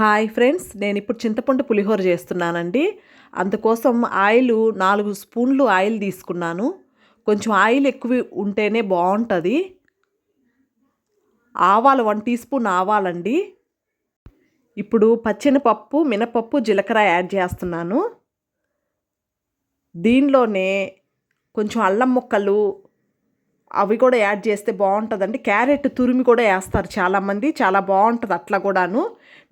Hi friends నేను ఇప్పుడు చింతపండు పులిహోర చేస్తున్నానండి. అందుకోసం ఆయిల్ నాలుగు స్పూన్లు ఆయిల్ తీసుకున్నాను. కొంచెం ఆయిల్ ఎక్కువ ఉంటేనే బాగుంటుంది. ఆవాలు వన్ టీ స్పూన్ ఆవాలండి. ఇప్పుడు పచ్చినపప్పు మినపప్పు జీలకర్ర యాడ్ చేస్తున్నాను. దీనిలోనే కొంచెం అల్లం ముక్కలు అవి కూడా యాడ్ చేస్తే బాగుంటుందండి. క్యారెట్ తురిమి కూడా వేస్తారు చాలామంది. చాలా బాగుంటుంది అట్లా కూడాను.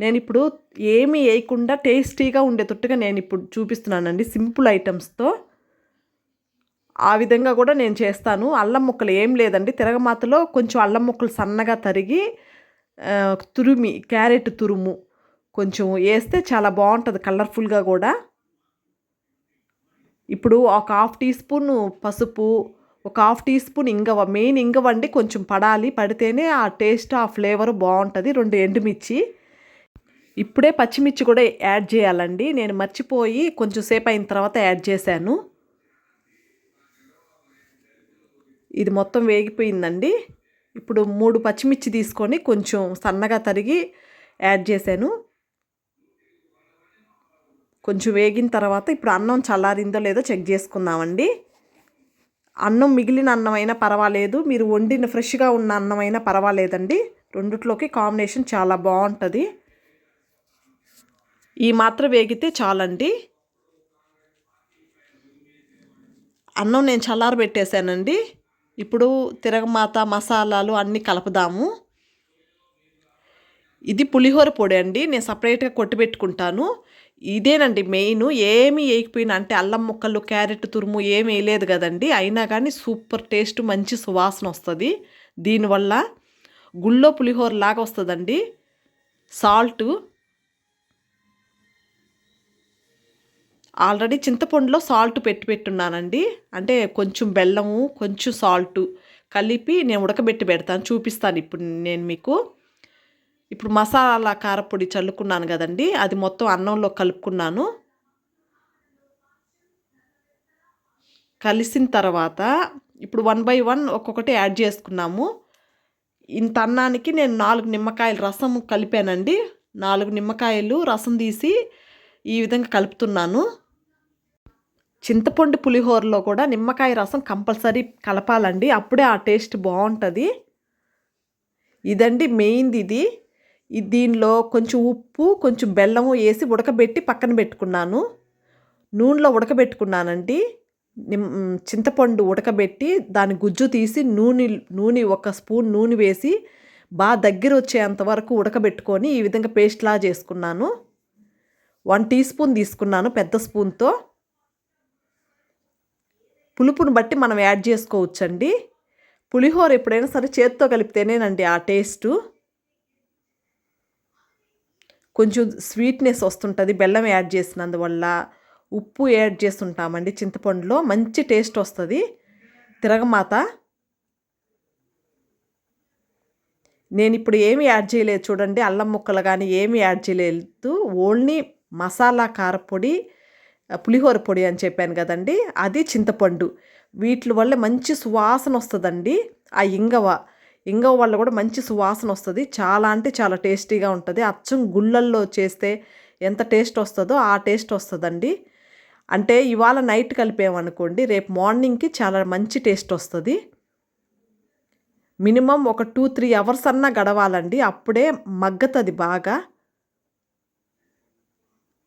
నేను ఇప్పుడు ఏమీ వేయకుండా టేస్టీగా ఉండేటట్టుగా నేను ఇప్పుడు చూపిస్తున్నానండి సింపుల్ ఐటమ్స్తో. ఆ విధంగా కూడా నేను చేస్తాను. అల్లం ముక్కలు ఏం లేదండి. తిరగమాతలో కొంచెం అల్లం ముక్కలు సన్నగా తరిగి తురిమి క్యారెట్ తురుము కొంచెం వేస్తే చాలా బాగుంటుంది కలర్ఫుల్గా కూడా. ఇప్పుడు ఒక హాఫ్ టీ స్పూన్ పసుపు ఒక హాఫ్ టీ స్పూన్ ఇంగవ మెయిన్ ఇంగవ అండి కొంచెం పడాలి. పడితేనే ఆ టేస్ట్ ఆ ఫ్లేవర్ బాగుంటుంది రెండు ఎండుమిర్చి. ఇప్పుడే పచ్చిమిర్చి కూడా యాడ్ చేయాలండి. నేను మర్చిపోయి కొంచెం సేపు అయిన తర్వాత యాడ్ చేశాను. ఇది మొత్తం వేగిపోయిందండి. ఇప్పుడు మూడు పచ్చిమిర్చి తీసుకొని కొంచెం సన్నగా తరిగి యాడ్ చేశాను. కొంచెం వేగిన తర్వాత ఇప్పుడు అన్నం చల్లారిందో లేదో చెక్ చేసుకుందామండి. అన్నం మిగిలిన అన్నం అయినా పర్వాలేదు. మీరు వండిన ఫ్రెష్గా ఉన్న అన్నం అయినా పర్వాలేదండి. రెండిట్లోకి కాంబినేషన్ చాలా బాగుంటుంది. ఈ మాత్రం వేగితే చాలండి. అన్నం నేను చల్లారబెట్టేశానండి. ఇప్పుడు తిరగమాత మసాలాలు అన్నీ కలుపుదాము. ఇది పులిహోర పొడి అండి. నేను సపరేట్గా కొట్టి పెట్టుకుంటాను ఇదేనండి మెయిన్. ఏమి వేయకపోయినా అంటే అల్లం ముక్కలు క్యారెట్ తురుము ఏమి వేయలేదు కదండి. అయినా కానీ సూపర్ టేస్ట్ మంచి సువాసన వస్తుంది. దీనివల్ల గుళ్ళో పులిహోర లాగా వస్తుందండి. సాల్ట్. ఆల్రెడీ చింతపండులో సాల్ట్ పెట్టి పెట్టున్నానండి. అంటే కొంచెం బెల్లము కొంచెం సాల్ట్ కలిపి నేను ఉడకబెట్టి పెడతాను. చూపిస్తాను ఇప్పుడు నేను మీకు. ఇప్పుడు మసాలా కారపొడి చల్లుకున్నాను కదండి. అది మొత్తం అన్నంలో కలుపుకున్నాను. కలిసిన తర్వాత ఇప్పుడు వన్ బై వన్ ఒక్కొక్కటి యాడ్ చేసుకున్నాము. ఇంత అన్నానికి నేను నాలుగు నిమ్మకాయలు రసం కలిపానండి. నాలుగు నిమ్మకాయలు రసం తీసి ఈ విధంగా కలుపుతున్నాను. చింతపండు పులిహోరలో కూడా నిమ్మకాయ రసం కంపల్సరీ కలపాలండి. అప్పుడే ఆ టేస్ట్ బాగుంటుంది. ఇదండి మెయిన్ది ఇది ఇది. దీనిలో కొంచెం ఉప్పు కొంచెం బెల్లము వేసి ఉడకబెట్టి పక్కన పెట్టుకున్నాను. నూనెలో ఉడకబెట్టుకున్నానండి. చింతపండు ఉడకబెట్టి దాని గుజ్జు తీసి నూనె నూనె ఒక స్పూన్ నూనె వేసి బాగా దగ్గర వచ్చేంత వరకు ఉడకబెట్టుకొని ఈ విధంగా పేస్ట్లా చేసుకున్నాను. వన్ టీ స్పూన్ తీసుకున్నాను పెద్ద స్పూన్తో. పులుపును బట్టి మనం యాడ్ చేసుకోవచ్చండి. పులిహోర ఎప్పుడైనా సరే చేత్తో కలిపితేనేనండి ఆ టేస్టు. కొంచెం స్వీట్నెస్ వస్తుంటుంది బెల్లం యాడ్ చేసినందువల్ల ఉప్పు యాడ్ చేస్తుంటామండి చింతపండులో మంచి టేస్ట్ వస్తుంది. తిరగమాత. నేను ఇప్పుడు ఏమి యాడ్ చేయలేదు చూడండి అల్లం ముక్కలు కానీ ఏమి యాడ్ చేయలేదు. ఓన్లీ మసాలా కారపొడి పులిహోర పొడి అని చెప్పాను కదండి అది చింతపండు. వీటి వల్ల మంచి సువాసన వస్తుందండి ఆ ఇంగవ. ఇంగవ వల్ల కూడా మంచి సువాసన వస్తుంది. చాలా అంటే చాలా టేస్టీగా ఉంటుంది. అచ్చం గుళ్ళల్లో చేస్తే ఎంత టేస్ట్ వస్తుందో ఆ టేస్ట్ వస్తుందండి. అంటే ఇవాళ నైట్ కలిపామనుకోండి రేపు మార్నింగ్కి చాలా మంచి టేస్ట్ వస్తుంది. మినిమం ఒక టూ త్రీ అవర్స్ అన్నా గడవాలండి. అప్పుడే మగ్గతుంది బాగా.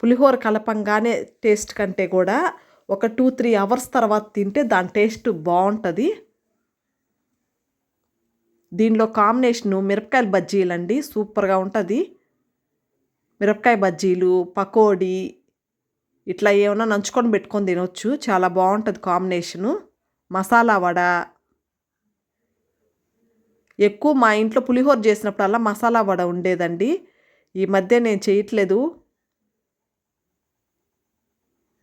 పులిహోర కలపంగానే టేస్ట్ కంటే కూడా ఒక టూ త్రీ అవర్స్ తర్వాత తింటే దాని టేస్ట్ బాగుంటుంది. దీనిలో కాంబినేషను మిరపకాయల బజ్జీలు అండి సూపర్గా ఉంటుంది. మిరపకాయ బజ్జీలు పకోడీ ఇట్లా ఏమైనా నంచుకొని పెట్టుకొని తినొచ్చు. చాలా బాగుంటుంది కాంబినేషను. మసాలా వడ. ఎక్కువ మా ఇంట్లో పులిహోర చేసినప్పుడల్లా మసాలా వడ ఉండేదండి. ఈ మధ్య నేను చేయట్లేదు.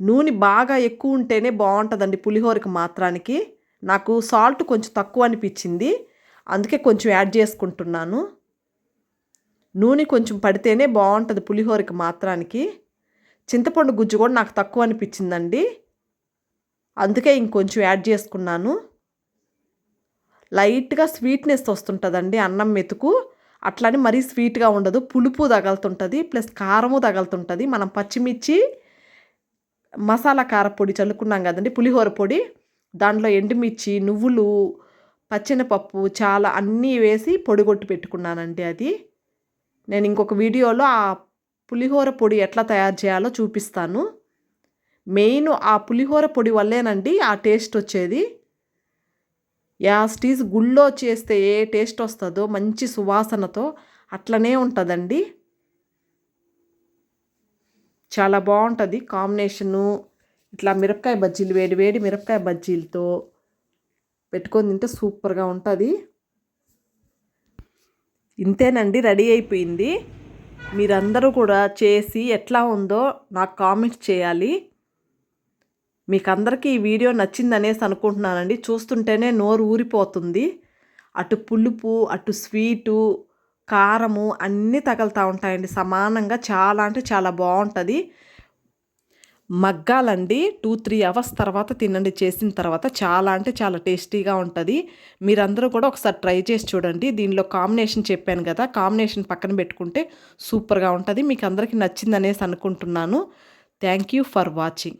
నూనె బాగా ఎక్కువ ఉంటేనే బాగుంటుందండి పులిహోరకి మాత్రానికి. నాకు సాల్ట్ కొంచెం తక్కువ అనిపించింది. అందుకే కొంచెం యాడ్ చేసుకుంటున్నాను. నూనె కొంచెం పడితేనే బాగుంటుంది పులిహోరకి మాత్రానికి. చింతపండు గుజ్జు కూడా నాకు తక్కువ అనిపించిందండి. అందుకే ఇంకొంచెం యాడ్ చేసుకున్నాను. లైట్గా స్వీట్నెస్ వస్తుంటుందండి అన్నం మెతుకు. అట్లని మరీ స్వీట్గా ఉండదు. పులుపు తగులుతుంటుంది ప్లస్ కారము తగులుతుంటుంది. మనం పచ్చిమిర్చి మసాలా కారపొడి చల్లుకున్నాం కదండి పులిహోర పొడి. దాంట్లో ఎండుమిర్చి నువ్వులు పచ్చెనపప్పు చాలా అన్నీ వేసి పొడిగొట్టు పెట్టుకున్నానండి అది. నేను ఇంకొక వీడియోలో ఆ పులిహోర పొడి ఎట్లా తయారు చేయాలో చూపిస్తాను. మెయిన్ ఆ పులిహోర పొడి వల్లేనండి ఆ టేస్ట్ వచ్చేది. యాస్టీస్ గుళ్ళో చేస్తే ఏ టేస్ట్ వస్తుందో మంచి సువాసనతో అట్లనే ఉంటుందండి. చాలా బాగుంటుంది కాంబినేషను. ఇట్లా మిరపకాయ బజ్జీలు వేడి వేడి మిరపకాయ బజ్జీలతో పెట్టుకొని తింటే సూపర్గా ఉంటుంది. ఇంతేనండి రెడీ అయిపోయింది. మీరందరూ కూడా చేసి ఎట్లా ఉందో నాకు కామెంట్స్ చేయాలి. మీకు అందరికీ ఈ వీడియో నచ్చిందనేసి అనుకుంటున్నానండి. చూస్తుంటేనే నోరు ఊరిపోతుంది. అటు పులుపు అటు స్వీటు కారము అన్నీ తగులుతూ ఉంటాయండి. సమానంగా చాలా అంటే చాలా బాగుంటుంది. మగ్గాలండి. టూ త్రీ అవర్స్ తర్వాత తినండి. చేసిన తర్వాత చాలా అంటే చాలా టేస్టీగా ఉంటుంది. మీరందరూ కూడా ఒకసారి ట్రై చేసి చూడండి. దీనిలో కాంబినేషన్ చెప్పాను కదా కాంబినేషన్ పక్కన పెట్టుకుంటే సూపర్గా ఉంటుంది. మీకు అందరికీ నచ్చిందనేసి అనుకుంటున్నాను. Thank you for watching.